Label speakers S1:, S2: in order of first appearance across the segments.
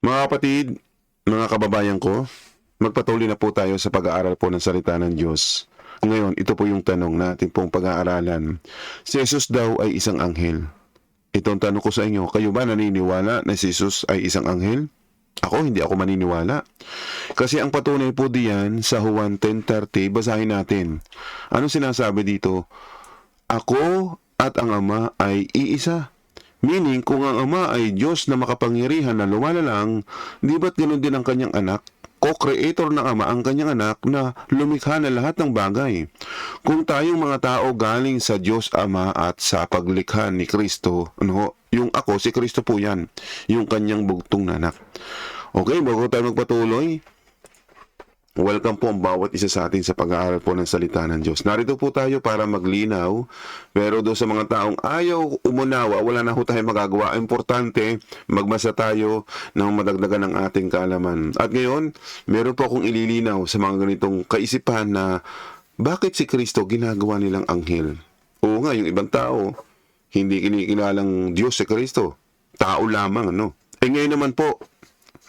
S1: Mga kapatid, mga kababayan ko, magpatuloy na po tayo sa pag-aaral po ng salita ng Diyos. Ngayon, ito po yung tanong natin pong pag-aaralan. Si Jesus daw ay isang anghel. Itong tanong ko sa inyo, kayo ba naniniwala na si Jesus ay isang anghel? Ako, hindi ako maniniwala. Kasi ang patunay po diyan sa Juan 10.30, basahin natin. Ano sinasabi dito? Ako at ang Ama ay iisa. Meaning, kung ang Ama ay Diyos na makapangyarihan na lumalalang, di ba't ganun din ang kanyang anak? Co-creator ng Ama ang kanyang anak na lumikha na lahat ng bagay. Kung tayong mga tao galing sa Diyos Ama at sa paglikha ni Kristo, ano, yung ako, si Kristo po yan, yung kanyang bugtong na anak. Okay, bago tayo magpatuloy, Welcome po ang bawat isa sa atin sa pag-aaral po ng salita ng Diyos. Narito po tayo para maglinaw, pero doon sa mga taong ayaw umunawa, wala na ho tayo magagawa. Importante, magmasa tayo ng madagdagan ng ating kaalaman. At ngayon, meron po akong ililinaw sa mga ganitong kaisipan na bakit si Kristo ginagawa nilang anghel? Oo nga, yung ibang tao, hindi kinikilalang Diyos si Kristo. Tao lamang, ano? Eh ngayon naman po,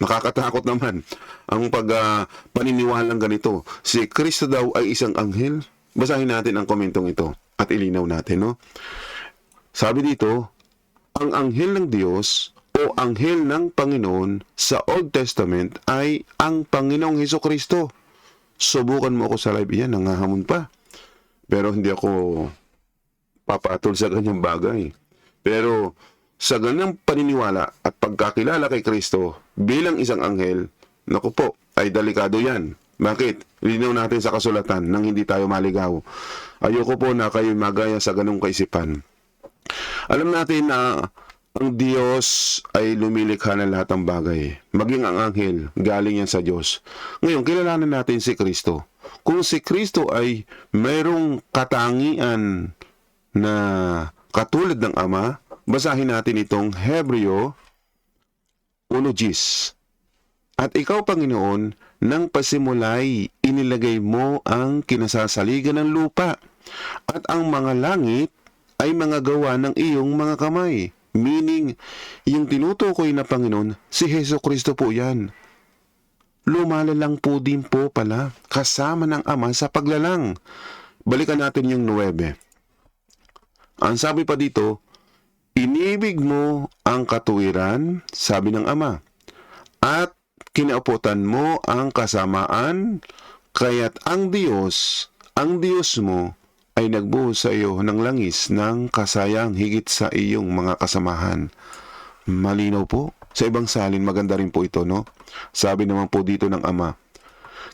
S1: Nakakatakot naman ang pag ah, paniniwalang ganito. Si Kristo daw ay isang anghel. Basahin natin ang komentong ito at ilinaw natin, no? Sabi dito, ang anghel ng Diyos o anghel ng Panginoon sa Old Testament ay ang Panginoong Heso Kristo. Subukan mo ako sa live yan, nangahamon pa. Pero hindi ako papatol sa ganyang bagay. Pero sa ganyang paniniwala at pagkakilala kay Kristo bilang isang anghel, naku po, ay delikado yan. Bakit? Linaw natin sa kasulatan nang hindi tayo maligaw. Ayoko po na kayo magaya sa ganong kaisipan. Alam natin na ang Diyos ay lumilikha ng lahat ng bagay. Maging ang anghel, galing yan sa Diyos. Ngayon, kilalanin natin si Kristo. Kung si Kristo ay mayroong katangian na katulad ng Ama, basahin natin itong Hebreo 1.10. At ikaw, Panginoon, nang pasimulay, inilagay mo ang kinasasaligan ng lupa, at ang mga langit ay mga gawa ng iyong mga kamay. Meaning, yung tinutukoy na Panginoon, si Heso Kristo po yan. Lumalalang po din po pala, kasama ng Ama sa paglalang. Balikan natin yung 9. Ang sabi pa dito, Inibig mo ang katuwiran, sabi ng Ama, at kinauputan mo ang kasamaan, kaya't ang Diyos, ang Diyos mo, ay nagbuhos sa iyo ng langis ng kasayang higit sa iyong mga kasamahan. Malinaw po. Sa ibang salin, maganda rin po ito, no? Sabi naman po dito ng Ama,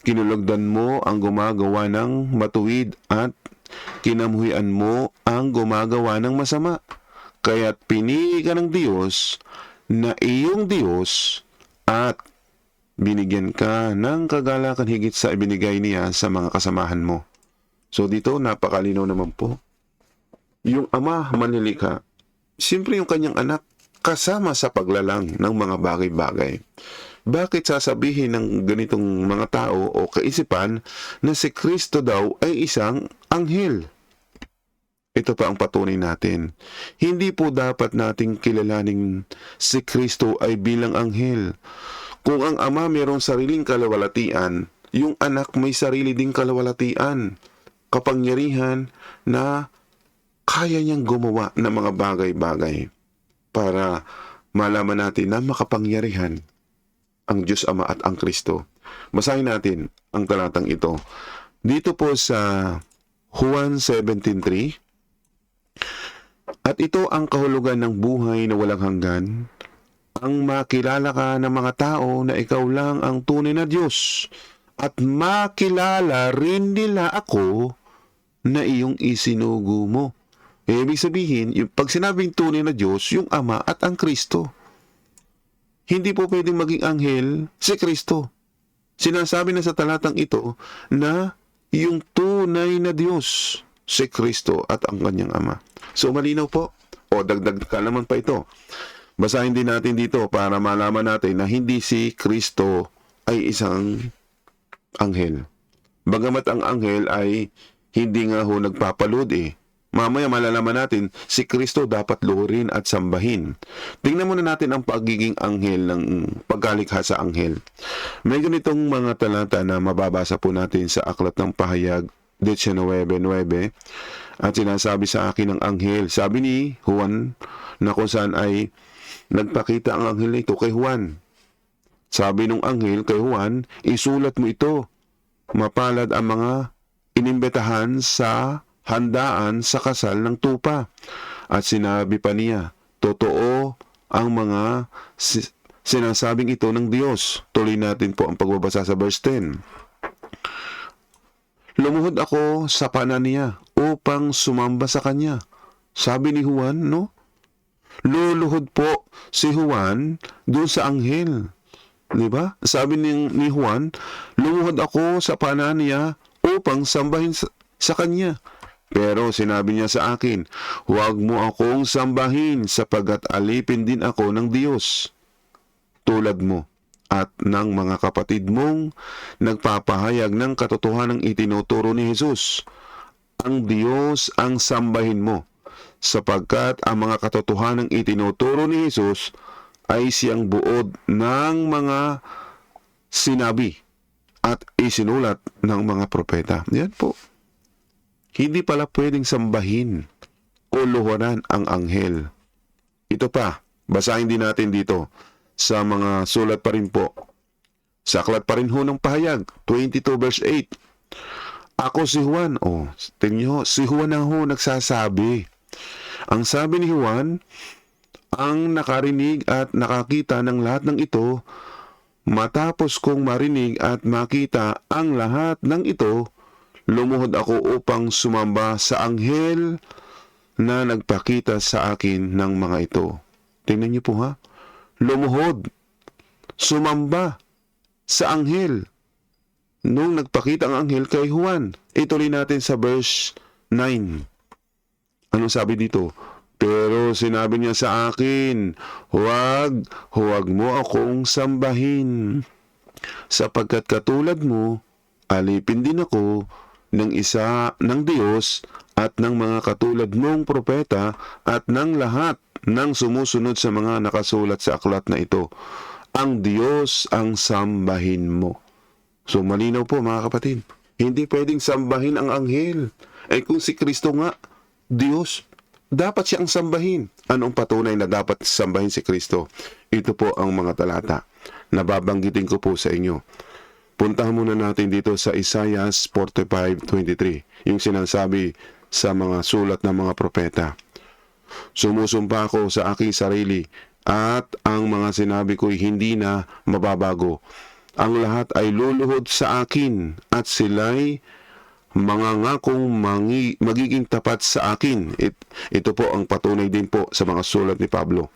S1: Kinulugdan mo ang gumagawa ng matuwid at kinamuhian mo ang gumagawa ng masama. Kaya't pinili ka ng Diyos na iyong Diyos at binigyan ka ng kagalakan higit sa ibinigay niya sa mga kasamahan mo. So dito, napakalinaw naman po. Yung ama manilikha, siyempre yung kanyang anak kasama sa paglalang ng mga bagay-bagay. Bakit sasabihin ng ganitong mga tao o kaisipan na si Kristo daw ay isang anghel? Ito pa ang patunay natin. Hindi po dapat nating kilalaning si Kristo ay bilang anghel. Kung ang ama mayroong sariling kalawalatian, yung anak may sarili ding kalawalatian, kapangyarihan na kaya niyang gumawa ng mga bagay-bagay para malaman natin na makapangyarihan ang Diyos Ama at ang Kristo. Basahin natin ang talatang ito. Dito po sa Juan 17.3, At ito ang kahulugan ng buhay na walang hanggan, ang makilala ka ng mga tao na ikaw lang ang tunay na Diyos at makilala rin nila ako na iyong isinugo mo. Eh, ibig sabihin, pag sinabing tunay na Diyos, yung Ama at ang Kristo. Hindi po pwedeng maging anghel si Kristo. Sinasabi na sa talatang ito na yung tunay na Diyos, si Kristo at ang kanyang Ama. So malinaw po. O dagdag kalaman pa ito. Basahin din natin dito para malaman natin na hindi si Kristo ay isang anghel. Bagamat ang anghel ay hindi nga ho nagpapalood eh. mamaya malalaman natin, si Kristo dapat luhurin at sambahin. Tingnan muna natin ang pagiging anghel ng pagkalikha sa anghel. May ganitong mga talata na mababasa po natin sa Aklat ng Pahayag 19.9 at sinasabi sa akin ng anghel, sabi ni Juan na kung saan ay nagpakita ang anghel na ito kay Juan. Sabi nung anghel kay Juan, isulat mo ito. Mapalad ang mga inimbetahan sa handaan sa kasal ng tupa. At sinabi pa niya, totoo ang mga si- sinasabing ito ng Diyos. Tuloy natin po ang pagbabasa sa verse 10. Lumuhod ako sa pana niya upang sumamba sa kanya. Sabi ni Juan, no? Luluhod po si Juan doon sa anghel. Di ba? Sabi ni, ni Juan, lumuhod ako sa pana niya upang sambahin sa, sa kanya. Pero sinabi niya sa akin, huwag mo akong sambahin sapagat alipin din ako ng Diyos. Tulad mo at ng mga kapatid mong nagpapahayag ng katotohanang itinuturo ni Jesus. Ang Diyos ang sambahin mo sapagkat ang mga katotohanang itinuturo ni Jesus ay siyang buod ng mga sinabi at isinulat ng mga propeta. Yan po. Hindi pala pwedeng sambahin o luhuran ang anghel. Ito pa, basahin din natin dito sa mga sulat pa rin po. Sa aklat pa rin ho ng pahayag, 22 verse 8. Ako si Juan. Oh, tingnan nyo, si Juan na ho nagsasabi. Ang sabi ni Juan, ang nakarinig at nakakita ng lahat ng ito, matapos kong marinig at makita ang lahat ng ito, lumuhod ako upang sumamba sa anghel na nagpakita sa akin ng mga ito. Tingnan niyo po ha. Lumuhod. Sumamba sa anghel. Nung nagpakita ang anghel kay Juan. Ituloy natin sa verse 9. Anong sabi dito? Pero sinabi niya sa akin, huwag, huwag mo akong sambahin. Sapagkat katulad mo, alipin din ako ng isa ng Diyos at ng mga katulad mong propeta at ng lahat ng sumusunod sa mga nakasulat sa aklat na ito. Ang Diyos ang sambahin mo. So malinaw po mga kapatid, hindi pwedeng sambahin ang anghel. Eh kung si Kristo nga, Diyos, dapat siyang sambahin. Anong patunay na dapat sambahin si Kristo? Ito po ang mga talata na babanggitin ko po sa inyo. Puntahan muna natin dito sa Isaiah 45.23, yung sinasabi sa mga sulat ng mga propeta. Sumusumpa ako sa aking sarili at ang mga sinabi ko'y hindi na mababago. Ang lahat ay luluhod sa akin at sila'y mga ngakong mangi, magiging tapat sa akin. It, ito po ang patunay din po sa mga sulat ni Pablo.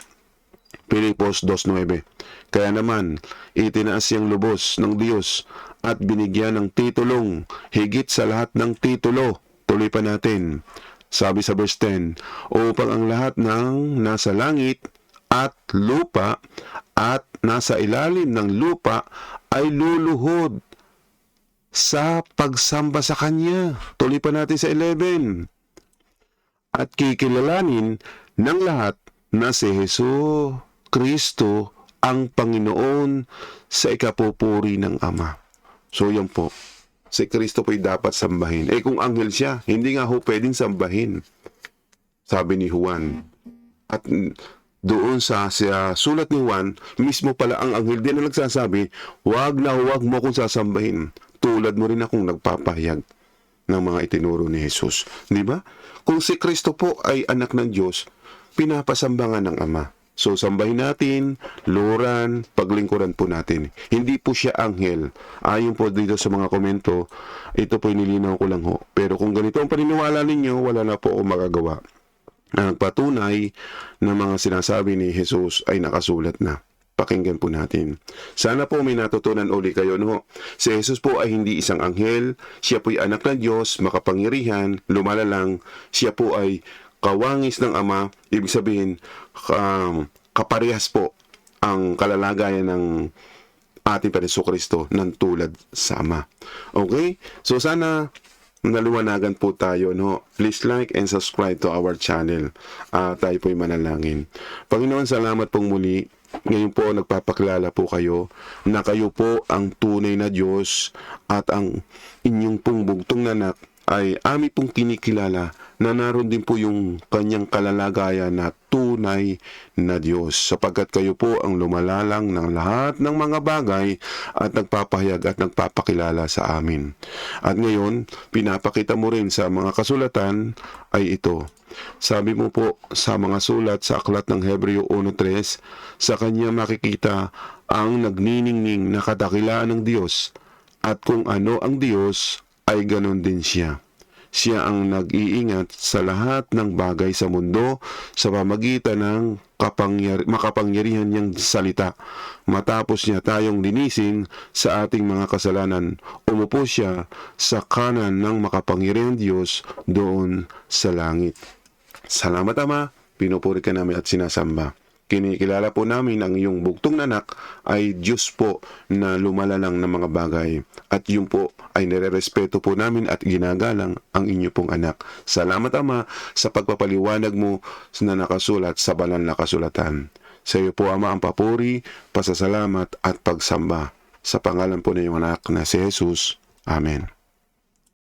S1: Pilipos 2.9 Kaya naman, itinaas siyang lubos ng Diyos at binigyan ng titulong higit sa lahat ng titulo. Tuloy pa natin. Sabi sa verse 10, upang ang lahat ng nasa langit at lupa at nasa ilalim ng lupa ay luluhod sa pagsamba sa Kanya. Tuloy pa natin sa 11. At kikilalanin ng lahat na si Heso Kristo ang Panginoon sa ikapupuri ng Ama. So yan po. Si Kristo po'y dapat sambahin. Eh kung anghel siya, hindi nga ho pwedeng sambahin. Sabi ni Juan. At doon sa, sa sulat ni Juan, mismo pala ang anghel din na nagsasabi, huwag na huwag mo akong sasambahin. Tulad mo rin akong nagpapahayag ng mga itinuro ni Jesus. Di ba? Kung si Kristo po ay anak ng Diyos, pinapasambangan ng Ama. So, sambahin natin, luran, paglingkuran po natin. Hindi po siya anghel. Ayon po dito sa mga komento, ito po nilinaw ko lang ho. Pero kung ganito ang paniniwala ninyo, wala na po ako magagawa. Ang patunay ng mga sinasabi ni Jesus ay nakasulat na. Pakinggan po natin. Sana po may natutunan uli kayo. No? Si Jesus po ay hindi isang anghel. Siya po ay anak ng Diyos, makapangyarihan, lumalalang. Siya po ay kawangis ng Ama. Ibig sabihin, um, kaparehas po ang kalalagayan ng ating Paniso Kristo ng tulad sa Ama. Okay? So sana naluwanagan po tayo, no? Please like and subscribe to our channel. Ah, tayo po'y manalangin. Panginoon, salamat pong muli. Ngayon po, nagpapakilala po kayo na kayo po ang tunay na Diyos at ang inyong pong bugtong nanak ay ami pong kinikilala na naroon din po yung kanyang kalalagayan na tunay na Diyos sapagkat kayo po ang lumalalang ng lahat ng mga bagay at nagpapahayag at nagpapakilala sa amin. At ngayon, pinapakita mo rin sa mga kasulatan ay ito. Sabi mo po sa mga sulat sa aklat ng Hebreo 1.3, sa kanya makikita ang nagniningning na kadakilaan ng Diyos at kung ano ang Diyos ay ganon din siya. Siya ang nag-iingat sa lahat ng bagay sa mundo sa pamagitan ng kapangyar- makapangyarihan niyang salita. Matapos niya tayong linisin sa ating mga kasalanan, umupo siya sa kanan ng makapangyarihan Diyos doon sa langit. Salamat Ama, pinupuri ka namin at sinasamba. Kinikilala po namin ang iyong bugtong nanak ay Diyos po na lumalalang ng mga bagay. At yun po ay nirerespeto po namin at ginagalang ang inyo pong anak. Salamat Ama sa pagpapaliwanag mo na nakasulat sa banal na kasulatan. Sa iyo po Ama ang papuri, pasasalamat at pagsamba. Sa pangalan po ng iyong anak na si Jesus. Amen.